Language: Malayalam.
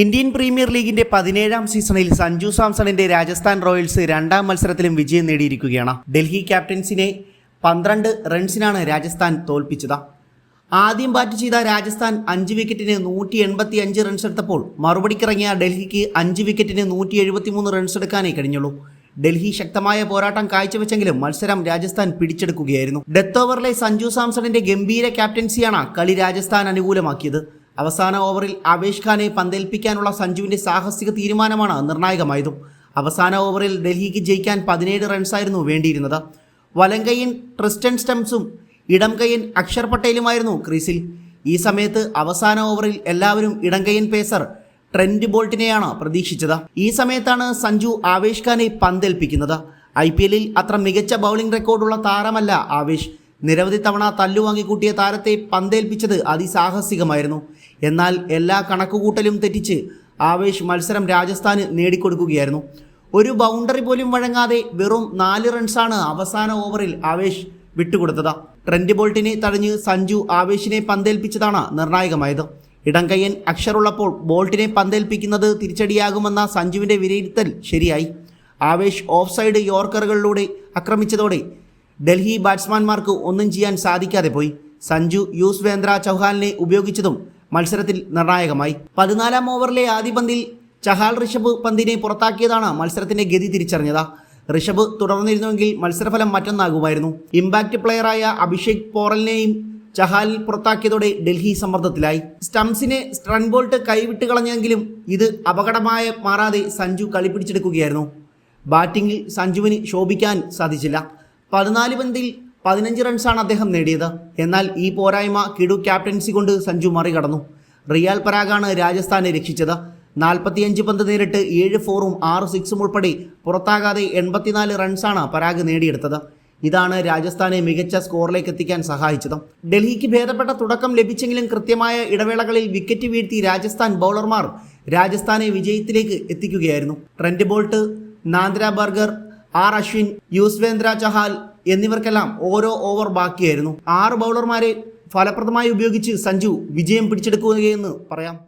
ഇന്ത്യൻ പ്രീമിയർ ലീഗിന്റെ പതിനേഴാം സീസണിൽ സഞ്ജു സാംസണിന്റെ രാജസ്ഥാൻ റോയൽസ് രണ്ടാം മത്സരത്തിലും വിജയം നേടിയിരിക്കുകയാണ്. ഡൽഹി ക്യാപ്റ്റൻസിനെ പന്ത്രണ്ട് റൺസിനാണ് രാജസ്ഥാൻ തോൽപ്പിച്ചത്. ആദ്യം ബാറ്റ് ചെയ്ത രാജസ്ഥാൻ അഞ്ച് വിക്കറ്റിന് നൂറ്റി എൺപത്തി അഞ്ച് റൺസ് എടുത്തപ്പോൾ മറുപടിക്കിറങ്ങിയ ഡൽഹിക്ക് അഞ്ച് വിക്കറ്റിന് നൂറ്റി എഴുപത്തി മൂന്ന് റൺസ് എടുക്കാനേ കഴിഞ്ഞുള്ളൂ. ഡൽഹി ശക്തമായ പോരാട്ടം കാഴ്ചവെച്ചെങ്കിലും മത്സരം രാജസ്ഥാൻ പിടിച്ചെടുക്കുകയായിരുന്നു. ഡെത്ത് ഓവറിലെ സഞ്ജു സാംസണിന്റെ ഗംഭീര ക്യാപ്റ്റൻസിയാണ് കളി രാജസ്ഥാൻ അനുകൂലമാക്കിയത്. അവസാന ഓവറിൽ ആവേശ് ഖാനെ പന്തേൽപ്പിക്കാനുള്ള സഞ്ജുവിന്റെ സാഹസിക തീരുമാനമാണ് നിർണായകമായതും. അവസാന ഓവറിൽ ഡൽഹിക്ക് ജയിക്കാൻ പതിനേഴ് റൺസായിരുന്നു വേണ്ടിയിരുന്നത്. വലങ്കയ്യൻ ട്രിസ്റ്റൻ സ്റ്റംസും ഇടംകയ്യൻ അക്ഷർ പട്ടേലുമായിരുന്നു ക്രീസിൽ. ഈ സമയത്ത് അവസാന ഓവറിൽ എല്ലാവരും ഇടംകയ്യൻ പേസർ ട്രെൻഡ് ബോൾട്ടിനെയാണ് പ്രതീക്ഷിച്ചത്. ഈ സമയത്താണ് സഞ്ജു ആവേഷ് ഖാനെ പന്തേൽപ്പിക്കുന്നത്. ഐ പി എല്ലിൽ അത്ര മികച്ച ബൗളിംഗ് റെക്കോർഡുള്ള താരമല്ല ആവേശ് നിരവധി തവണ തല്ലുവാങ്ങിക്കൂട്ടിയ താരത്തെ പന്തേൽപ്പിച്ചത് അതിസാഹസികമായിരുന്നു. എന്നാൽ എല്ലാ കണക്കുകൂട്ടലും തെറ്റിച്ച് ആവേശ് മത്സരം രാജസ്ഥാന് നേടിക്കൊടുക്കുകയായിരുന്നു. ഒരു ബൗണ്ടറി പോലും വഴങ്ങാതെ വെറും നാല് റൺസാണ് അവസാന ഓവറിൽ ആവേശ് വിട്ടുകൊടുത്തത്. ട്രെൻഡ് ബോൾട്ടിനെ തടഞ്ഞ് സഞ്ജു ആവേശിനെ പന്തേൽപ്പിച്ചതാണ് നിർണായകമായത്. ഇടംകയ്യൻ അക്ഷറുള്ളപ്പോൾ ബോൾട്ടിനെ പന്തേൽപ്പിക്കുന്നത് തിരിച്ചടിയാകുമെന്ന സഞ്ജുവിന്റെ വിലയിരുത്തൽ ശരിയായി. ആവേശ് ഓഫ് സൈഡ് യോർക്കറുകളിലൂടെ ആക്രമിച്ചതോടെ ഡൽഹി ബാറ്റ്സ്മാൻമാർക്ക് ഒന്നും ചെയ്യാൻ സാധിക്കാതെ പോയി. സഞ്ജു യൂസ്വേന്ദ്ര ചൗഹാലിനെ ഉപയോഗിച്ചതും മത്സരത്തിൽ നിർണായകമായി. പതിനാലാം ഓവറിലെ ആദ്യ പന്തിൽ ചഹാൽ ഋഷഭ് പന്തിനെ പുറത്താക്കിയതാണ് മത്സരത്തിന്റെ ഗതി തിരിച്ചറിഞ്ഞത്. ഋഷഭ് തുടർന്നിരുന്നുവെങ്കിൽ മത്സരഫലം മറ്റൊന്നാകുമായിരുന്നു. ഇമ്പാക്റ്റ് പ്ലെയറായ അഭിഷേക് പോറലിനെയും ചഹാലിൽ പുറത്താക്കിയതോടെ ഡൽഹി സമ്മർദ്ദത്തിലായി. സ്റ്റംസിനെ റൺ ബോൾട്ട് കൈവിട്ട് കളഞ്ഞെങ്കിലും ഇത് അപകടമായി മാറാതെ സഞ്ജു കളി പിടിച്ചെടുക്കുകയായിരുന്നു. ബാറ്റിംഗിൽ സഞ്ജുവിന് ശോഭിക്കാൻ സാധിച്ചില്ല. പതിനാല് പന്തിൽ പതിനഞ്ച് റൺസാണ് അദ്ദേഹം നേടിയത്. എന്നാൽ ഈ പോരായ്മ കിടു ക്യാപ്റ്റൻസി കൊണ്ട് സഞ്ജു മറികടന്നു. റിയാൽ പരാഗാണ് രാജസ്ഥാനെ രക്ഷിച്ചത്. നാൽപ്പത്തിയഞ്ച് പന്ത് നേരിട്ട് ഏഴ് ഫോറും ആറ് സിക്സും ഉൾപ്പെടെ പുറത്താകാതെ എൺപത്തിനാല് റൺസാണ് പരാഗ് നേടിയെടുത്തത്. ഇതാണ് രാജസ്ഥാനെ മികച്ച സ്കോറിലേക്ക് എത്തിക്കാൻ സഹായിച്ചത്. ഡൽഹിക്ക് ഭേദപ്പെട്ട തുടക്കം ലഭിച്ചെങ്കിലും കൃത്യമായ ഇടവേളകളിൽ വിക്കറ്റ് വീഴ്ത്തി രാജസ്ഥാൻ ബൗളർമാർ രാജസ്ഥാനെ വിജയത്തിലേക്ക് എത്തിക്കുകയായിരുന്നു. Trent Boult Nandre Burger R Ashwin Yuzvendra Chahal എന്നിവർക്കെല്ലാം ഓരോ ഓവർ ബാക്കിയായിരുന്നു. ആറ് ബൗളർമാരെ ഫലപ്രദമായി ഉപയോഗിച്ച് സഞ്ജു വിജയം പിടിച്ചെടുക്കുകയെന്ന് പറയാം.